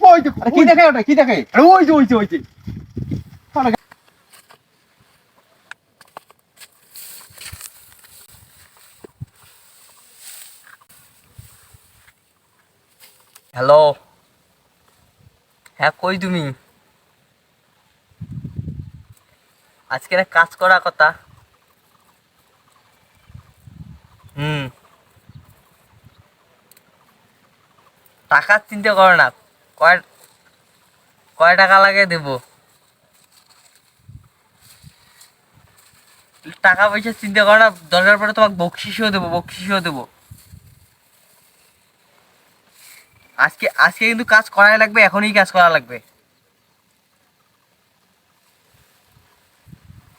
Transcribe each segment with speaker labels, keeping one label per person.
Speaker 1: ওই দেখো
Speaker 2: কি দেখে ওটা? কি দেখে
Speaker 1: আরে ওই যে ওই যে ওই যে।
Speaker 3: হ্যালো। হ্যাঁ কই তুমি? আজকে একটা কাজ করা কথা। হুম। টাকার চিন্তা করো না। কয় টাকা লাগে দেব? টাকা পয়সা চিন্তা করো দরকার পড়ে তোমাকে বকশিসও দেবো বকশিসও দেবো। আজকে আজকে কিন্তু কাজ করাই লাগবে, এখনই কাজ করা লাগবে।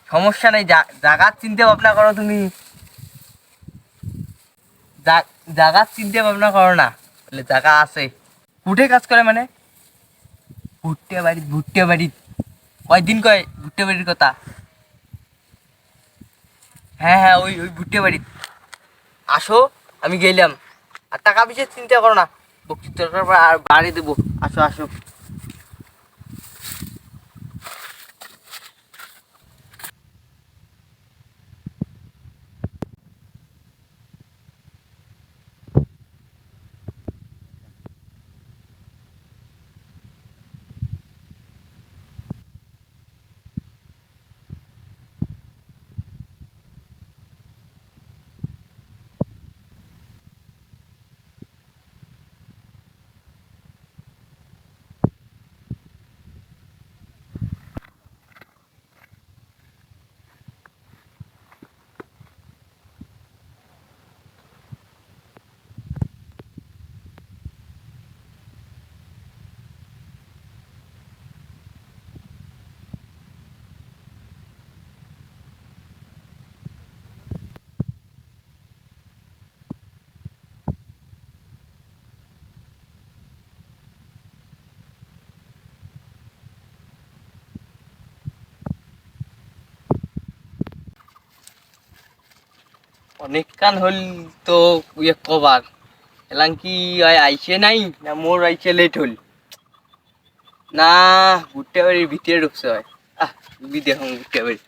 Speaker 3: সমস্যা নেই জাগার চিন্তা ভাবনা করো তুমি। জাগার চিন্তা ভাবনা করো না জায়গা আছে। উঠে কাজ করে মানে? ভুট্টে বাড়ি ভুট্টে বাড়ি। কয়দিন কয় ভুট্টে বাড়ির কথা? হ্যাঁ হ্যাঁ ওই ওই ভুট্টে বাড়ি। আসো, আমি গেলাম। আর টাকা পিছিয়ে চিন্তা করো না। বক্তৃতা আর বাড়ি দেবো। আসো আসো। অনেক কান হল তো ইয়ে কবার। এলাম কি আইছে নাই না মোর আইছে লেট হল? না, গুটে বাড়ির ভিতরে ঢুকছে হয়। আহ দেখুন গুটে বাড়ি।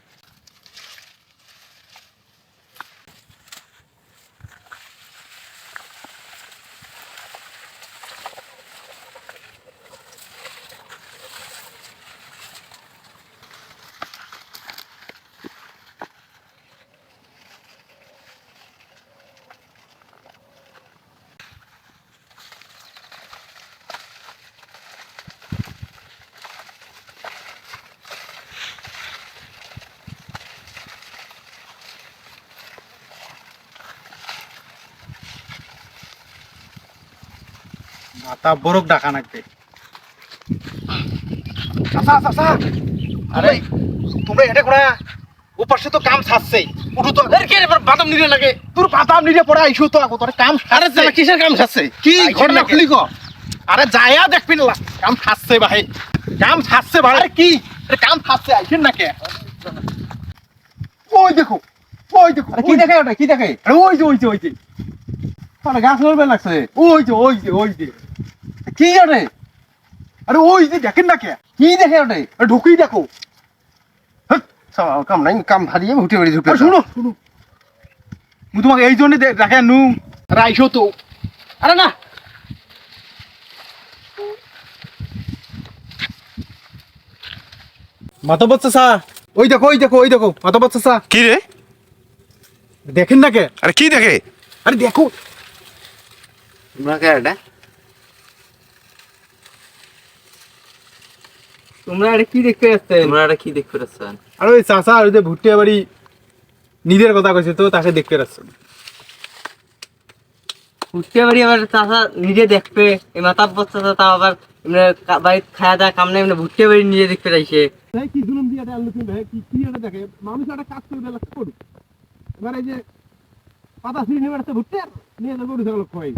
Speaker 1: মাথা বরক ডাকা নাকবে। চাচা চাচা আরে। তোমরা এটা করা। ও তো কাম ছাড়ছে উঠো তো।
Speaker 4: আরে কে এবার বাদাম নিলে লাগে?
Speaker 1: তোর বাদাম নিয়ে পড়া আইসো তো আগো। তোর কাম
Speaker 4: আরে। তাহলে কিসের কাম ছাড়ছে
Speaker 1: কি ঘটনা খুলি ক? আরে যায়া দেখবি না। কাম ছাড়ছে ভাই কাম ছাড়ছে ভাই আরে কি? আরে কাম ছাড়ছে আইছেন না কে ওই দেখো ওই দেখো
Speaker 2: কি দেখে ওটা? কি দেখে?
Speaker 1: আরে ওই যে ওই যে ওই যে।
Speaker 2: ওটা গাছ লড়বে লাগছে।
Speaker 1: ওই যে ওই যে ওই যে।
Speaker 2: কি ওটে
Speaker 1: আরে ওই যে দেখেন না কে?
Speaker 2: কি দেখে ওটে
Speaker 1: আরে ঢুকেই দেখো।
Speaker 4: কাম নাই কাম হারিয়ে উঠে বাড়ি ঢুকে
Speaker 1: শুনো শুনো। মু তোমাকে এই জন্য দেখে নু আরে আইসো তো।
Speaker 4: আরে না।
Speaker 1: বাচ্চা সা ওই দেখো ওই দেখো ওই দেখো মাথা বাচ্চা সা
Speaker 5: কি রে?
Speaker 1: দেখেন না কে?
Speaker 5: আরে কি দেখে?
Speaker 1: আরে দেখো।
Speaker 4: তোমরা কে এটা
Speaker 3: তোমরা এটা কি দেখতে যাচ্ছেন?
Speaker 4: তোমরা এটা কি দেখতে
Speaker 1: আর ওই চাচা ওই যে ভুট্টিয়া বাড়ি নিজের কথা কইছে তো তাকে দেখতে রাখছে
Speaker 3: উঠতে পারি আবার চাষা নিজে দেখবে এই মাথা বচ্চা তাও আবার এমনি দাওয়া কাম নেই এমনি ভুট্টে বাড়ি নিজে দেখতে চাইছে
Speaker 1: কি জুলুম দিয়ে এটা কি কি এটা দেখে? মানুষ একটা কাজ করবে লাগছে করুক এবার এই যে পাতা একটা ভুট্টে নিয়ে যাবে গরু ছাগল খোয়াই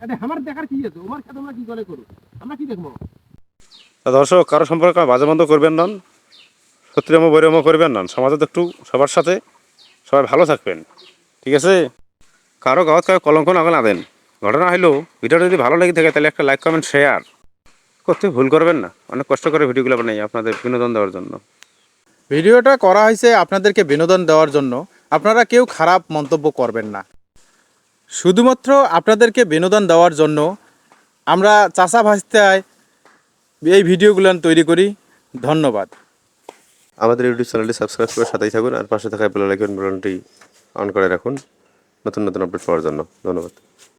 Speaker 1: এটা আমার দেখার কি আছে? ওমার খেতে আমরা কি করে করুক আমরা কি দেখব?
Speaker 5: দর্শক, কারও সম্পর্কে বাজে মন্দ করবেন নন সত্যিরম, বৈরম করবেন নন সমাজে তো একটু সবার সাথে সবাই ভালো থাকবেন। ঠিক আছে? কারও গাওয়াত, কারও কলঙ্ক না না দেন। ঘটনা হলো ভিডিওটা যদি ভালো লেগে থাকে, তাহলে একটা লাইক কমেন্ট শেয়ার করতে ভুল করবেন না। অনেক কষ্ট করে ভিডিওগুলো বানাই আপনাদের বিনোদন দেওয়ার জন্য।
Speaker 6: ভিডিওটা করা হয়েছে আপনাদেরকে বিনোদন দেওয়ার জন্য। আপনারা কেউ খারাপ মন্তব্য করবেন না। শুধুমাত্র আপনাদেরকে বিনোদন দেওয়ার জন্য আমরা চাষা ভাস্তায় এই ভিডিওগুলো তৈরি করি। ধন্যবাদ।
Speaker 5: আমাদের ইউটিউব চ্যানেলটি সাবস্ক্রাইব করে সাথেই থাকুন আর পাশে থাকা বেল আইকন বাটনটি অন করে রাখুন। নতুন নতুন আপডেট পাওয়ার জন্য। ধন্যবাদ।